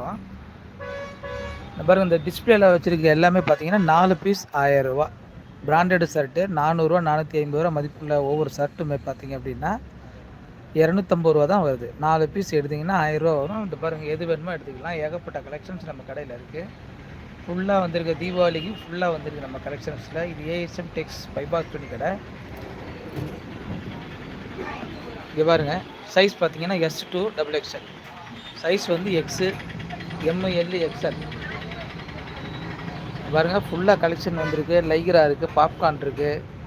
போகிறோம் இந்த பாருங்க இந்த டிஸ்பிளேல வச்சுருக்க எல்லாமே பார்த்தீங்கன்னா நாலு பீஸ் ஆயிரரூவா பிராண்டட் ஷர்ட்டு நானூறுரூவா நானூற்றி ஐம்பது ரூபா மதிப்புள்ள ஒவ்வொரு ஷர்ட்டுமே பார்த்தீங்க அப்படின்னா இரநூத்தம்பது ரூபா தான் வருது. நாலு பீஸ் எடுத்திங்கன்னா ஆயிரரூவா வரும். இந்த பாருங்கள் எது வேணுமோ எடுத்துக்கலாம். ஏகப்பட்ட கலெக்ஷன்ஸ் நம்ம கடையில் இருக்குது ஃபுல்லாக வந்திருக்க தீபாவளிக்கு ஃபுல்லாக வந்திருக்கு நம்ம கலெக்ஷன்ஸில் இது ஏஎஸ்எம் டெக்ஸ் பைபாஸ் துணி கடை. இங்கே பாருங்க சைஸ் பார்த்தீங்கன்னா S two double XL size வந்து X M I L XL பாருங்க ஃபுல்லாக கலெக்ஷன் வந்திருக்கு. லைக்ரா இருக்குது பாப்கார்ன் இருக்குது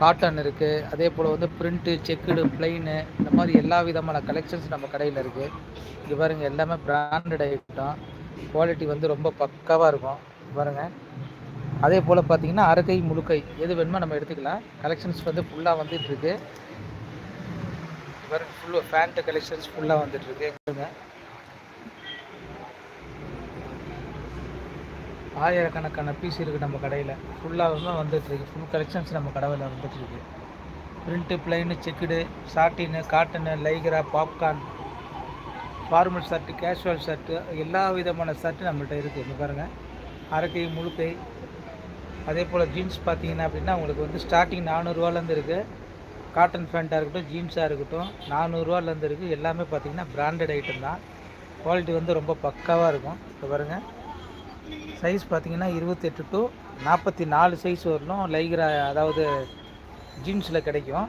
காட்டன் இருக்குது அதே போல் வந்து பிரிண்ட்டு செக்குடு பிளைனு இந்த மாதிரி எல்லா விதமான கலெக்ஷன்ஸ் நம்ம கடையில் இருக்குது இங்கே பாருங்கள் எல்லாமே பிராண்டட் ஐட்டம் குவாலிட்டி வந்து ரொம்ப பக்காவாக இருக்கும். பாருங்கள் அதே போல் பார்த்தீங்கன்னா அரைக்கை முழுக்கை எது வேணுமோ நம்ம எடுத்துக்கலாம். கலெக்ஷன்ஸ் வந்து ஃபுல்லாக வந்துட்டுருக்கு பாருங்கள் ஃபுல்லாக ஃபேண்ட்டு கலெக்ஷன்ஸ் ஃபுல்லாக வந்துட்டுருக்கு பாருங்கள் ஆயிரக்கணக்கான பீஸ் இருக்குது நம்ம கடையில். ஃபுல்லாக வந்துட்டுருக்கு ஃபுல் கலெக்ஷன்ஸ் நம்ம கடையில் வந்துட்டுருக்கு print plain checked satin cotton lycra popcorn formal shirt casual shirt எல்லா விதமான ஷர்ட்டு நம்மள்ட்ட இருக்குது இங்கே பாருங்கள் அரைக்கை முழுக்கை அதே போல் ஜீன்ஸ் பார்த்தீங்கன்னா அப்படின்னா உங்களுக்கு வந்து ஸ்டார்டிங் நானூறுரூவாலேருந்து இருக்குது காட்டன் பேண்ட்டாக இருக்கட்டும் ஜீன்ஸாக இருக்கட்டும் நானூறுரூவாலேருந்து இருக்குது எல்லாமே பார்த்தீங்கன்னா பிராண்டட் ஐட்டம் தான். குவாலிட்டி வந்து ரொம்ப பக்காவாக இருக்கும். இப்போ பாருங்கள் சைஸ் பார்த்தீங்கன்னா இருபத்தெட்டு டு நாற்பத்தி நாலு சைஸ் வரலும் லைக்ரா அதாவது ஜீன்ஸில் கிடைக்கும்.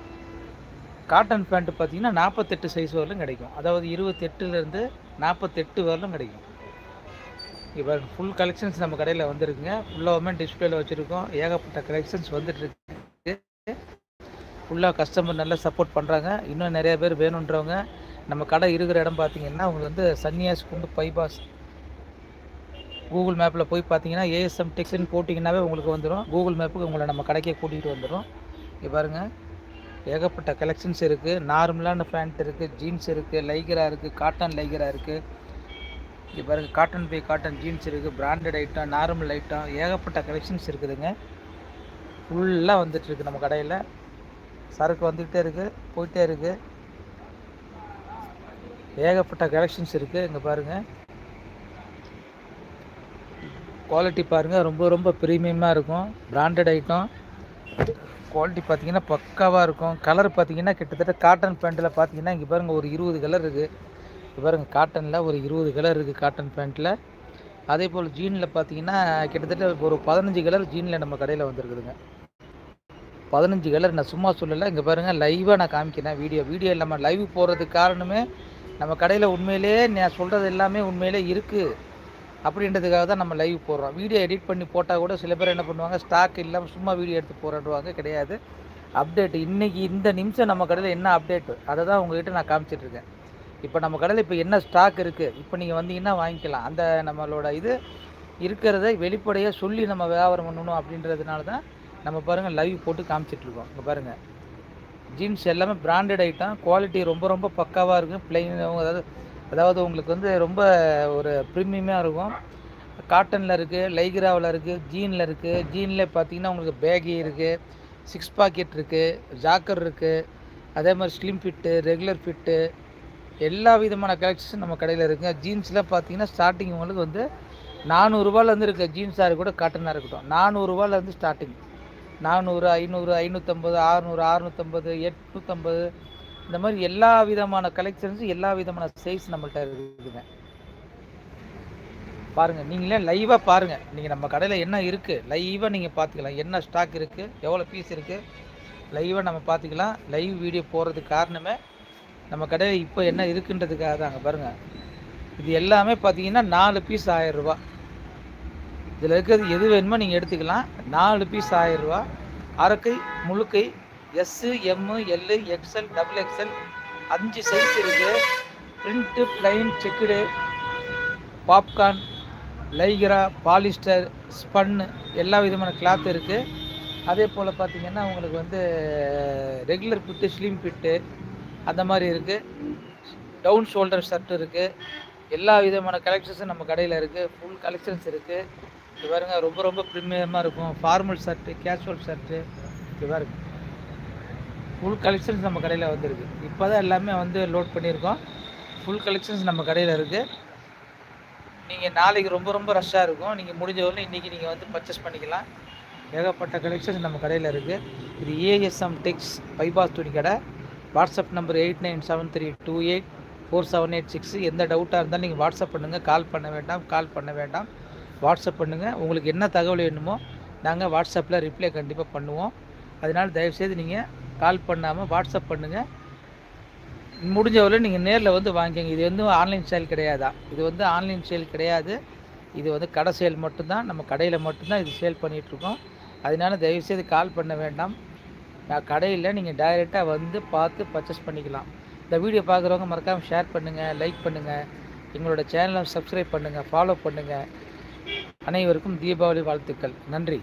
காட்டன் பேண்ட்டு பார்த்தீங்கன்னா நாற்பத்தெட்டு சைஸ் வரலும் கிடைக்கும். அதாவது இருபத்தெட்டுலேருந்து நாற்பத்தெட்டு வரலும் கிடைக்கும். இப்போ ஃபுல் கலெக்ஷன்ஸ் நம்ம கடையில் வந்திருக்குங்க. ஃபுல்லாகவுமே டிஸ்பிளேல வச்சுருக்கோம். ஏகப்பட்ட கலெக்ஷன்ஸ் வந்துட்டுருக்கு. ஃபுல்லாக கஸ்டமர் நல்லா சப்போர்ட் பண்ணுறாங்க இன்னும் நிறைய பேர் வேணுன்றவங்க நம்ம கடை இருக்கிற இடம் பார்த்தீங்கன்னா உங்களுக்கு வந்து சன்னியாஸ் குண்டு பைபாஸ் கூகுள் மேப்பில் போய் பார்த்தீங்கன்னா ஏஎஸ்எம் டெக்ஸ்ன்னு போட்டிங்கன்னாவே உங்களுக்கு வந்துடும் கூகுள் மேப்புக்கு உங்களை நம்ம கடைக்கே கூட்டிகிட்டு வந்துடும் இங்கே பாருங்கள் ஏகப்பட்ட கலெக்ஷன்ஸ் இருக்குது நார்மலான பேண்ட் இருக்குது ஜீன்ஸ் இருக்குது லைகரா இருக்குது காட்டன் லைகரா இருக்குது இங்கே பாருங்கள் காட்டன் பை காட்டன் ஜீன்ஸ் இருக்குது பிராண்டட் ஐட்டம் நார்மல் ஐட்டம் ஏகப்பட்ட கலெக்ஷன்ஸ் இருக்குதுங்க. ஃபுல்லாக வந்துட்டுருக்கு நம்ம கடையில். சரக்கு வந்துக்கிட்டே இருக்குது போயிட்டே இருக்குது ஏகப்பட்ட கலெக்ஷன்ஸ் இருக்குது இங்கே பாருங்கள் குவாலிட்டி பாருங்கள் ரொம்ப ரொம்ப ப்ரீமியமாக இருக்கும். பிராண்டட் ஐட்டம் குவாலிட்டி பார்த்தீங்கன்னா பக்காவாக இருக்கும். கலர் பார்த்தீங்கன்னா கிட்டத்தட்ட காட்டன் பேண்ட்டில் பார்த்தீங்கன்னா இங்கே பாருங்கள் ஒரு இருபது கலர் இருக்குது இங்கே பாருங்கள் காட்டனில் ஒரு இருபது கலர் இருக்குது காட்டன் பேண்ட்டில் அதே போல் ஜீனில் பார்த்தீங்கன்னா கிட்டத்தட்ட ஒரு பதினஞ்சு கலர் ஜீனில் நம்ம கடையில் வந்திருக்குதுங்க. பதினஞ்சு கலர் நான் சும்மா சொல்லலை இங்கே பாருங்கள் லைவாக நான் காமிக்கிறேன் வீடியோ. வீடியோ நம்ம லைவ் போகிறதுக்கு காரணமே நம்ம கடையில் உண்மையிலே நான் சொல்கிறது எல்லாமே உண்மையிலே இருக்குது அப்படின்றதுக்காக தான் நம்ம லைவ் போடுறோம். வீடியோ எடிட் பண்ணி போட்டால் கூட சில பேர் என்ன பண்ணுவாங்க ஸ்டாக் இல்லாமல் சும்மா வீடியோ எடுத்து போராடுவாங்க கிடையாது. அப்டேட் இன்றைக்கி இந்த நிமிஷம் நம்ம கடையில் என்ன அப்டேட்டு அதை தான் உங்கள்கிட்ட நான் காமிச்சிட்ருக்கேன் இப்போ நம்ம கடையில் இப்போ என்ன ஸ்டாக் இருக்குது இப்போ நீங்கள் வந்தீங்கன்னா வாங்கிக்கலாம். அந்த நம்மளோட இது இருக்கிறத வெளிப்படையாக சொல்லி நம்ம வியாபாரம் பண்ணணும் அப்படின்றதுனால தான் நம்ம பாருங்கள் லைவ் போட்டு காமிச்சிட்ருக்கோம் இங்கே பாருங்கள் ஜீன்ஸ் எல்லாமே பிராண்டட் ஐட்டம் குவாலிட்டி ரொம்ப ரொம்ப பக்காவாக இருக்கும் பிளைன் அதாவது அதாவது உங்களுக்கு வந்து ரொம்ப ஒரு ப்ரீமியமாக இருக்கும். காட்டனில் இருக்குது லைக்ராவில் இருக்குது ஜீனில் இருக்குது ஜீனில் பார்த்தீங்கன்னா உங்களுக்கு பேகி இருக்குது சிக்ஸ் பாக்கெட் இருக்குது ஜாக்கர் இருக்குது அதே மாதிரி ஸ்லிம் ஃபிட்டு ரெகுலர் ஃபிட்டு எல்லா விதமான கலெக்ஷன் நம்ம கடையில் இருக்குங்க. ஜீன்ஸில் பார்த்தீங்கன்னா ஸ்டார்டிங் உங்களுக்கு வந்து நானூறுரூவாலேருந்து இருக்க ஜீன்ஸாக இருக்கட்டும் காட்டனாக இருக்கட்டும். நானூறுரூவாலேருந்து ஸ்டார்டிங் நானூறு ஐநூறு ஐநூற்றம்பது ஆறுநூறு அறுநூற்றம்பது எட்நூற்றம்பது இந்த மாதிரி எல்லா விதமான கலெக்ஷன்ஸும் எல்லா விதமான சைஸ் நம்மள்கிட்ட இருக்குதுங்க பாருங்கள் நீங்களே லைவாக பாருங்கள் நீங்கள் நம்ம கடையில் என்ன இருக்குது லைவாக நீங்கள் பார்த்துக்கலாம் என்ன ஸ்டாக் இருக்குது எவ்வளோ பீஸ் இருக்குது லைவாக நம்ம பார்த்துக்கலாம் லைவ் வீடியோ போடுறதுக்கு காரணமே நம்ம கடையில் இப்போ என்ன இருக்குன்றதுக்காக தாங்க. பாருங்கள் இது எல்லாமே பார்த்தீங்கன்னா நாலு பீஸ் ஆயிரரூபா இதில் இருக்கிறது எது வேணுமோ நீங்கள் எடுத்துக்கலாம். நாலு பீஸ் ஆயிரரூபா அரக்கை முழுக்கை S M L XL double XL அஞ்சு சைஸ் இருக்குது print plain checked popcorn lycra polyester spun எல்லா விதமான கிளாத் இருக்குது அதே போல் பார்த்தீங்கன்னா உங்களுக்கு வந்து ரெகுலர் ஃபிட்டு ஸ்லிம் ஃபிட்டு அந்த மாதிரி இருக்குது டவுன் ஷோல்டர் ஷர்ட் இருக்குது எல்லா விதமான கலெக்ஷன்ஸும் நம்ம கடையில் இருக்குது ஃபுல் கலெக்ஷன்ஸ் இருக்குது இது பாருங்கள் ரொம்ப ரொம்ப ப்ரீமியமாக இருக்கும். ஃபார்மல் ஷர்ட்டு கேஷுவல் ஷர்ட்டு இது பாருங்க. ஃபுல் கலெக்ஷன்ஸ் நம்ம கடையில் வந்துருக்கு. இப்போ தான் எல்லாமே வந்து லோட் பண்ணியிருக்கோம். ஃபுல் கலெக்ஷன்ஸ் நம்ம கடையில் இருக்குது நீங்கள் நாளைக்கு ரொம்ப ரொம்ப ரஷ்ஷாக இருக்கும். நீங்கள் முடிஞ்ச வரலும் இன்றைக்கி நீங்கள் வந்து பர்ச்சேஸ் பண்ணிக்கலாம். ஏகப்பட்ட கலெக்ஷன்ஸ் நம்ம கடையில் இருக்குது இது ஏஎஸ்எம் டெக்ஸ் பைபாஸ் துணி கடை. WhatsApp number eight nine seven three two eight four seven eight six எந்த டவுட்டாக இருந்தாலும் நீங்கள் வாட்ஸ்அப் பண்ணுங்கள் கால் பண்ண வேண்டாம் கால் பண்ண வேண்டாம். வாட்ஸ்அப் பண்ணுங்கள் உங்களுக்கு என்ன தகவல் வேணுமோ நாங்கள் வாட்ஸ்அப்பில் ரிப்ளை கண்டிப்பாக பண்ணுவோம். அதனால் தயவுசெய்து நீங்கள் கால் பண்ணாமல் வாட்ஸ்அப் பண்ணுங்கள் முடிஞ்ச நீங்கள் நேரில் வந்து வாங்கிங்க இது வந்து ஆன்லைன் சேல் கிடையாதா? இது வந்து ஆன்லைன் சேல் கிடையாது. இது வந்து கடை சேல் மட்டும்தான். நம்ம கடையில் மட்டும்தான் இது சேல் பண்ணிகிட்ருக்கோம் அதனால தயவுசெய்து கால் பண்ண வேண்டாம். நான் கடையில் நீங்கள் டைரெக்டாக வந்து பார்த்து பர்ச்சேஸ் பண்ணிக்கலாம். இந்த வீடியோ பார்க்குறவங்க மறக்காமல் ஷேர் பண்ணுங்கள் லைக் பண்ணுங்கள் எங்களோட சேனலை சப்ஸ்கிரைப் பண்ணுங்கள் ஃபாலோ பண்ணுங்கள் அனைவருக்கும் தீபாவளி வாழ்த்துக்கள். நன்றி.